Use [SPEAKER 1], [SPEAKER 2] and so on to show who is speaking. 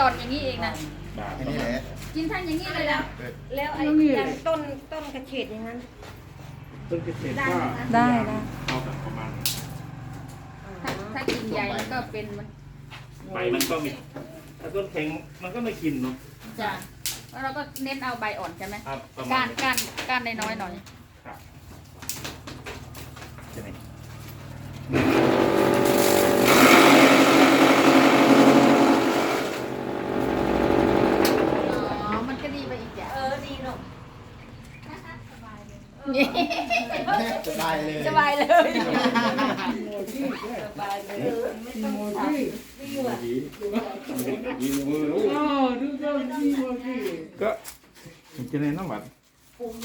[SPEAKER 1] ตอนอย่างนี้เองนะ
[SPEAKER 2] บาท
[SPEAKER 3] อันนี้แหละ
[SPEAKER 1] กินทั้งอย่างนี้เลยแล้ว
[SPEAKER 4] แล้วไอ้อย่างต้นต้นกระเฉดอย่างนั้น
[SPEAKER 2] ต้นเกษตรก็
[SPEAKER 5] ได้ได้
[SPEAKER 2] เอาแบบประมาณ
[SPEAKER 1] ถ้าถ้ากินใหญ่มันก็เป็นมัน
[SPEAKER 2] ใบมันก็มีถ้าต้นแข็งมันก็ไม่กินเนาะ
[SPEAKER 1] จะแล้วเราก็เน้นเอาใบอ่อนใช่ไหม
[SPEAKER 2] ครับประมา
[SPEAKER 1] ก้า
[SPEAKER 2] ณ
[SPEAKER 1] นก้านก้านน้อยๆหน่อย
[SPEAKER 2] ครับใช่ไหม
[SPEAKER 1] อ๋อ มันก็ดีไปอีกอย่าง
[SPEAKER 4] เออดีเนาะ
[SPEAKER 3] สบายเลย
[SPEAKER 1] สบายเลย
[SPEAKER 4] สบายเลยเออไม่ต้องถามดีว่ะ
[SPEAKER 2] ก็จะในน้ำหวาน
[SPEAKER 4] ปรุง